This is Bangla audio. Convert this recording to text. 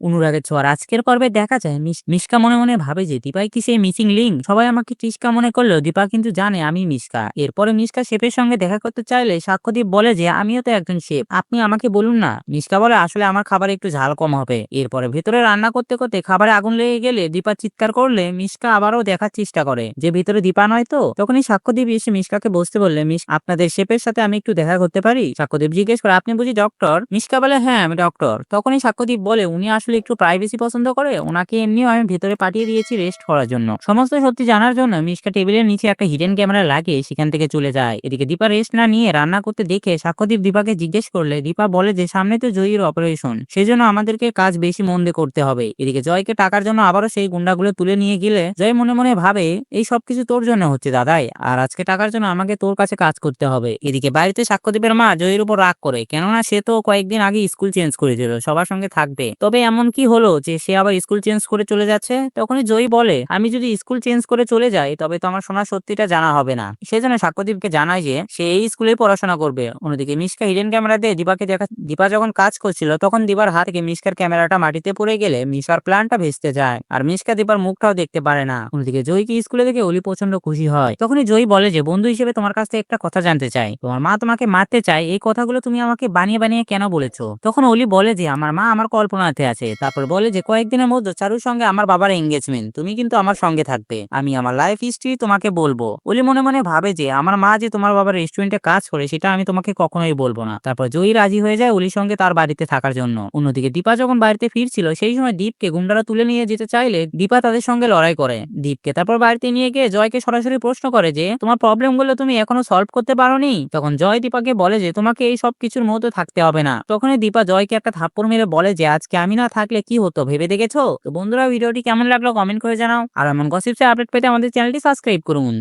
অনুরাগের ছোঁয়ার আজকের পর্বে দেখা যায় মিশকা মনে মনে ভাবে যে দীপাই কি সেই মিসিং লিঙ্ক সবাই আমাকে টিস্কা মনে করলেও দীপা কিন্তু জানে আমি মিশকা। এরপরে মিশকা শেফের সঙ্গে দেখা করতে চাইলে সাক্ষ্যদীপ বলে যে, আমিও তো একজন শেফ আপনি আমাকে বলুন না। মিশকা বলে, আসলে আমার খাবারে একটু ঝাল কম হবে। এরপরে ভেতরে রান্না করতে করতে খাবারে আগুন লেগে গেলে দীপা চিৎকার করলে মিশকা আবারও দেখার চেষ্টা করে যে, ভেতরে দীপা নয় তো? তখনই সাক্ষ্যদীপ এসে মিশকাকে বসতে বললে মিস আপনাদের শেফের সাথে আমি একটু দেখা করতে পারি? সাক্ষ্যদীপ জিজ্ঞেস করে, আপনি বুঝি ডক্টর? মিশকা বলে হ্যাঁ আমি ডক্টর। তখনই সাক্ষ্যদীপ বলে, উনি আসলে একটু প্রাইভেসি পছন্দ করে, ওনাকে এমনিও আমি ভেতরে পাঠিয়ে দিয়েছি রেস্ট করার জন্য। সমস্ত সত্যি জানার জন্য মিশকা টেবিলের নিচে একটা হিডেন ক্যামেরা লাগিয়ে সেখান থেকে চলে যায়। এদিকে দীপা রেস্ট না নিয়ে রান্না করতে দেখে সাক্ষ্যদীপ দীপাকে জিজ্ঞেস করলে, দীপা বলে যে সামনে তো জয়ীর অপারেশন সেজন্য আমাদেরকে কাজ বেশি মন দিয়ে করতে হবে। এদিকে জয়কে টাকার জন্য আবারও সেই গুন্ডাগুলো তুলে নিয়ে গেলে, জয় মনে মনে ভাবে, এই সবকিছু তোর জন্য হচ্ছে দাদাই, আর আজকে টাকার জন্য আমাকে তোর কাছে কাজ করতে হবে। এদিকে বাড়িতে সাক্ষ্যদীপের মা জয়ের উপর রাগ করে, কেননা সে তো কয়েকদিন আগে স্কুল চেঞ্জ করেছিল, সবার সঙ্গে থাকবে। তবে এমন কি হলো যে সে আবার স্কুল চেঞ্জ করে চলে যাচ্ছে? তখনই জয়ী বলে, আমি যদি স্কুল চেঞ্জ করে চলে যাই, তবে তো আমার শোনা সত্যিটা জানা হবে না। সেজন্য সাক্ষ্যদীপকে জানায় যে, সে এই স্কুলে পড়াশোনা করবে। অন্যদিকে মিশকা হিডেন ক্যামেরা দিয়ে দীপাকে দেখা, দীপা যখন কাজ করছিল, তখন দীপার হাত থেকে মিশকার ক্যামেরাটা মাটিতে পড়ে গেলে মিশকার প্ল্যানটা ভেস্তে যায়, আর মিশকা দীপার মুখটাও দেখতে পারে না। অন্যদিকে জয়ীকে স্কুলে দেখে অলি প্রচণ্ড খুশি হয়। তখনই জয়ী বলে যে, বন্ধু হিসেবে তোমার কাছ থেকে একটা কথা জানতে চাই। তোমার মা তোমাকে মারতে চায়, এই কথাগুলো তুমি আমাকে বানিয়ে বানিয়ে কেন বলেছ? তখন অলি বলে যে, আমার মা আমার কল্পনাতে আছে। তারপর বলে যে, কয়েকদিনের মধ্যে চারুর সঙ্গে আমার বাবার এঙ্গেজমেন্ট তুমি কিন্তু আমার সঙ্গে থাকবে। আমি আমার লাইফ হিস্ট্রি তোমাকে বলব। অলি মনে মনে ভাবে যে, আমার মা যে তোমার বাবার রেস্টুরেন্টে কাজ করে, সেটা আমি তোমাকে কখনোই বলব না। তারপর জয়ী রাজি হয়ে যায় অলির সঙ্গে তার বাড়িতে থাকার জন্য। অন্যদিকে দীপা যখন বাড়িতে ফিরছিল, সেই সময় দীপকে গুন্ডারা তুলে নিয়ে যেতে চাইলে দীপা তাদের সঙ্গে লড়াই করে। দীপকে তারপর বাড়িতে নিয়ে গিয়ে জয়কে সরাসরি প্রশ্ন করে যে, তোমার প্রবলেমগুলো তুমি এখনও সলভ করতে পারোনি? তখন জয় দীপাকে বলে যে, তোমাকে এই সব কিছুর মধ্যে থাকতে হবে না। তখনই দীপা জয়কে একটা থাপ্পড় মেরে বলে যে, আজকে আমি না থাকলে কি হতো, ভেবে দেখেছ? তো বন্ধুরা, ভিডিওটি কেমন লাগল? কমেন্ট করে জানাও। আর এমন গসিপসে আপডেট পেতে আমাদের চ্যানেলটি সাবস্ক্রাইব করুন।